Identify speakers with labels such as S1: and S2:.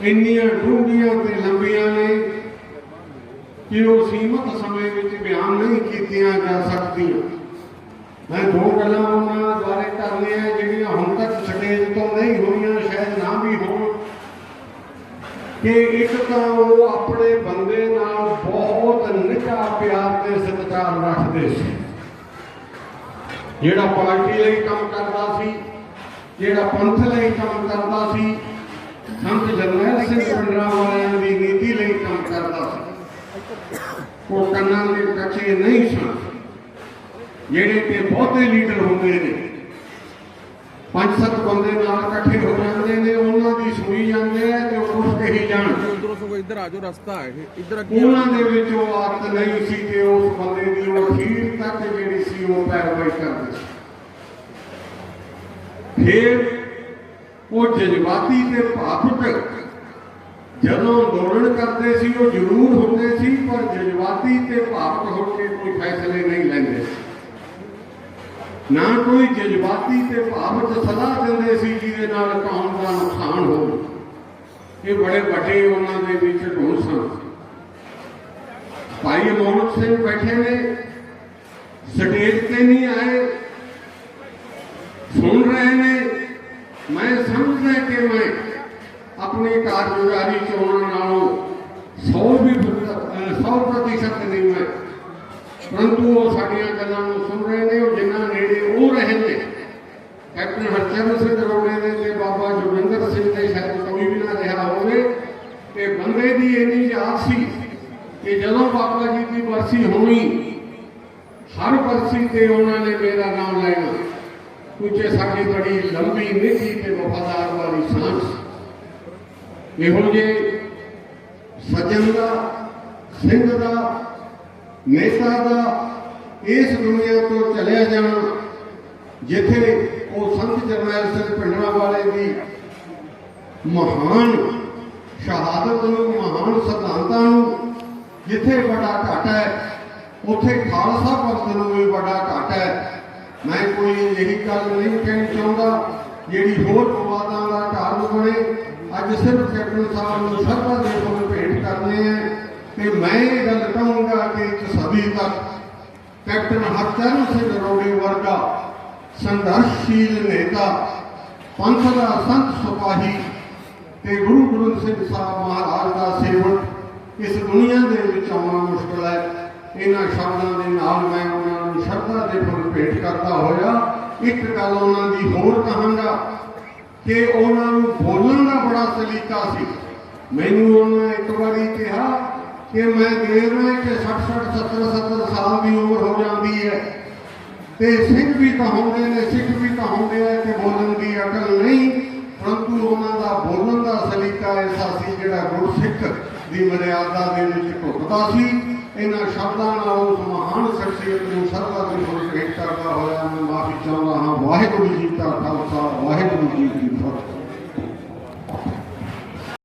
S1: ਇੰਨੀਆਂ ਡੂੰਘੀਆਂ ਤੇ ਲੰਬੀਆਂ ਨੇ ਕਿ ਉਹ ਸੀਮਤ ਸਮੇਂ ਵਿੱਚ ਬਿਆਨ ਨਹੀਂ ਕੀਤੀਆਂ ਜਾ ਸਕਦੀਆਂ। ਮੈਂ ਦੋ ਗੱਲਾਂ ਉਹਨਾਂ ਬਾਰੇ ਕਰਨੀਆਂ ਜਿਹੜੀਆਂ ਹੁਣ ਤੱਕ ਸਟੇਜ ਤੋਂ ਨਹੀਂ ਹੋਈਆਂ, ਸ਼ਾਇਦ ਨਾ ਵੀ ਹੋਣ। ਕਿ ਇੱਕ ਤਾਂ ਉਹ ਆਪਣੇ ਬੰਦੇ ਨਾਲ ਬਹੁਤ ਨਿੱਘਾ ਪਿਆਰ ਤੇ ਸਤਿਕਾਰ ਰੱਖਦੇ ਸੀ। ਜਿਹੜਾ ਪਾਰਟੀ ਲਈ ਕੰਮ ਕਰਦਾ ਸੀ, ਜਿਹੜਾ ਪੰਥ ਲਈ ਕੰਮ ਕਰਦਾ ਸੀ ਸੰਤ ਜਰਨੈਲ ਸਿੰਘ ਪਿੰਡਰਾਂ ਵਾਲਿਆਂ ਦੀ ਨੀਤੀ ਲਈ ਕੰਮ ਕਰਦਾ ਸੀ। ਉਹ ਕੰਨਾਂ ਦੇ ਕੱਚੇ ਨਹੀਂ ਸਨ। ਜਿਹੜੇ ਕਿ ਬਹੁਤੇ ਲੀਡਰ ਹੁੰਦੇ ਨੇ। ਪੰਜ ਸੱਤ ਬੰਦੇ ਨਾਲ ਇਕੱਠੇ ਹੋ ਜਾਂਦੇ ਨੇ, ਉਹਨਾਂ ਦੀ ਸੁਣੀ ਜਾਂਦੇ ਆ ਤੇ ਉਹ ਕੁਝ ਕਹੀ ਜਾਣ
S2: ਉਧਰੋਂ ਸਗੋਂ ਇੱਧਰ ਆ ਜਾਓ ਰਸਤਾ ਹੈ ਇੱਧਰ ਅੱਗੇ
S1: ਉਹਨਾਂ ਦੇ ਵਿੱਚ ਉਹ ਆਦਤ ਨਹੀਂ ਸੀ ਤੇ ਉਸ ਬੰਦੇ ਦੀ ਉਹ ਅਖੀਰ ਤੱਕ ਜਿਹੜੀ ਸੀ ਉਹ ਪੈਰਵਾਈ ਕਰਦੇ ਸੀ। ਫਿਰ ਉਹ ਜਜ਼ਬਾਤੀ ਤੇ ਭਾਵੁਕ ਜਦੋਂ ਅੰਦੋਲਨ ਕਰਦੇ ਸੀ, ਉਹ ਜ਼ਰੂਰ ਹੁੰਦੇ ਸੀ, ਪਰ ਜਜ਼ਬਾਤੀ ਤੇ ਭਾਵੁਕ ਹੋ ਕੇ ਕੋਈ ਫੈਸਲੇ ਨਹੀਂ ਲੈਂਦੇ। ਨਾ ਕੋਈ ਜਜ਼ਬਾਤੀ ਤੇ ਭਾਵੁਕ ਸਲਾਹ ਦਿੰਦੇ ਸੀ, ਜਿਹਦੇ ਨਾਲ ਕੌਮ ਦਾ ਨੁਕਸਾਨ ਹੋਵੇ। ਇਹ ਬੜੇ ਵੱਡੇ ਉਹਨਾਂ ਦੇ ਵਿੱਚ ਗੁਣ ਸਨ। ਭਾਈ ਮੋਹਨ ਸਿੰਘ ਬੈਠੇ ਨੇ, ਸਟੇਜ ਤੇ ਨਹੀਂ ਆਏ, ਸੁਣ ਰਹੇ ਨੇ ਮੈਂ ਸਮਝਦਾ ਕਿ ਮੈਂ ਆਪਣੀ ਕਾਰਗੁਜ਼ਾਰੀ ਚੋਣਾਂ ਨਾਲੋਂ 100 ਵੀ 100 ਪ੍ਰਤੀਸ਼ਤ ਨਹੀਂ ਮੈਂ। ਪਰੰਤੂ ਉਹ ਸਾਡੀਆਂ ਗੱਲਾਂ ਨੂੰ ਸੁਣ ਰਹੇ ਨੇ, ਉਹ ਜਿੰਨਾ ਨੇੜੇ ਉਹ ਰਹੇ ਨੇ। ਕੈਪਟਨ ਹਰਚਰਨ ਸਿੰਘ ਰੋੜੇ ਨੇ ਤੇ ਬਾਬਾ ਜੋਗਿੰਦਰ ਸਿੰਘ ਦੇ ਸ਼ਾਇਦ ਕੋਈ ਵੀ ਨਾ ਰਿਹਾ ਹੋਵੇ ਤੇ ਬੰਦੇ ਦੀ ਇੰਨੀ ਯਾਦ ਸੀ ਕਿ ਜਦੋਂ ਬਾਬਾ ਜੀ ਦੀ ਬਰਸੀ ਹੋਣੀ ਹਰ ਬਰਸੀ ਤੇ ਉਹਨਾਂ ਨੇ ਮੇਰਾ ਨਾਮ ਲੈਣਾ। ਕੁਝ ਸਾਡੀ ਬੜੀ ਲੰਬੀ ਨਿੱਘੀ ਤੇ ਵਫਾਦਾਰ ਵਾਲੀ ਸਾਂਝ। ਇਹੋ ਜਿਹੇ ਸੱਜਣ ਦਾ, ਸਿੰਘ ਦਾ, ਨੇਤਾ ਦਾ ਇਸ ਦੁਨੀਆ ਤੋਂ ਚਲਿਆ ਜਾਣਾ, ਜਿੱਥੇ ਉਹ ਸੰਤ ਜਰਨੈਲ ਸਿੰਘ ਪਿੰਡਰਾ ਵਾਲੇ ਦੀ ਮਹਾਨ ਸ਼ਹਾਦਤ ਨੂੰ, ਮਹਾਨ ਸਿਧਾਂਤਾਂ ਨੂੰ, ਜਿੱਥੇ ਵੱਡਾ ਘਾਟ ਹੈ, ਉੱਥੇ ਖਾਲਸਾ ਪੰਥ ਨੂੰ ਵੀ ਵੱਡਾ ਘਾਟ ਹੈ। ਮੈਂ ਕੋਈ ਅਜਿਹੀ ਗੱਲ ਨਹੀਂ ਕਹਿਣੀ ਚਾਹੁੰਦਾ, ਜਿਹੜੀ ਹੋਰ ਵਿਵਾਦਾਂ ਦਾ ਕਾਰਨ ਬਣੇ, ਅੱਜ ਸਿਰਫ ਕੈਪਟਨ ਸਾਹਿਬ ਨੂੰ ਸਰਬਾ ਦੇ ਫੁੱਲ ਭੇਟ ਕਰਨੇ ਆ। ਤੇ ਮੈਂ ਇਹ ਗੱਲ ਕਹੂੰਗਾ ਕਿ ਇੱਕ ਸਦੀ ਤੱਕ ਕੈਪਟਨ ਹਰਚਰਨ ਸਿੰਘ ਰੋੜੇ ਵਰਗਾ ਸੰਘਰਸ਼ਸ਼ੀਲ ਨੇਤਾ, ਪੰਥ ਦਾ ਸੰਤ ਸਿਪਾਹੀ ਤੇ ਗੁਰੂ ਗੋਬਿੰਦ ਸਿੰਘ ਸਾਹਿਬ ਮਹਾਰਾਜ ਦਾ ਸੇਵਕ ਇਸ ਦੁਨੀਆ ਦੇ ਵਿੱਚ ਆਉਣਾ ਮੁਸ਼ਕਲ ਹੈ। ਇਹਨਾਂ ਸ਼ਬਦਾਂ ਦੇ ਨਾਲ ਮੈਂ ਉਹਨਾਂ ਨੂੰ ਸ਼ਰਧਾ ਦੇ ਫੁੱਲ ਭੇਟ ਕਰਦਾ ਹੋਇਆ। ਇੱਕ ਗੱਲ ਉਹਨਾਂ ਦੀ ਹੋਰ ਕਹਾਂਗਾ ਕਿ ਉਹਨਾਂ ਨੂੰ ਬੋਲਣ ਦਾ ਬੜਾ ਸਲੀਕਾ ਸੀ। ਮੈਨੂੰ ਉਹਨਾਂ ਇੱਕ ਵਾਰੀ ਕਿਹਾ ਕਿ ਮੈਂ ਦੇਖ ਰਿਹਾ ਕਿ 60 60 70 70 ਸਾਲ ਦੀ ਉਮਰ ਹੋ ਜਾਂਦੀ ਹੈ ਤੇ ਸਿੱਖ ਵੀ ਕਹਾਉਂਦੇ ਨੇ, ਸਿੱਖ ਵੀ ਕਹਾਉਂਦੇ ਆ ਕਿ ਬੋਲਣ ਦੀ ਅਕਲ ਨਹੀਂ। ਪਰੰਤੂ ਉਹਨਾਂ ਦਾ ਬੋਲਣ ਦਾ ਸਲੀਕਾ ਐਸਾ ਸੀ ਜਿਹੜਾ ਗੁਰਸਿੱਖ ਦੀ ਮਰਿਆਦਾ ਦੇ ਵਿੱਚ ਢੁਕਦਾ ਸੀ। ਇਹਨਾਂ ਸ਼ਬਦਾਂ ਨਾਲ ਉਸ ਮਹਾਨ ਸ਼ਖਸੀਅਤ ਨੂੰ ਸਰਵਾ ਦੇ ਫੁੱਲ ਕਰਦਾ ਹੋਇਆ। ਮੈਂ ਮਾਫੀ ਚਾਹੁੰਦਾ ਹਾਂ। ਵਾਹਿਗੁਰੂ ਜੀ ਕਾ ਖਾਲਸਾ, ਵਾਹਿਗੁਰੂ ਜੀ ਕੀ ਫਤਿਹ।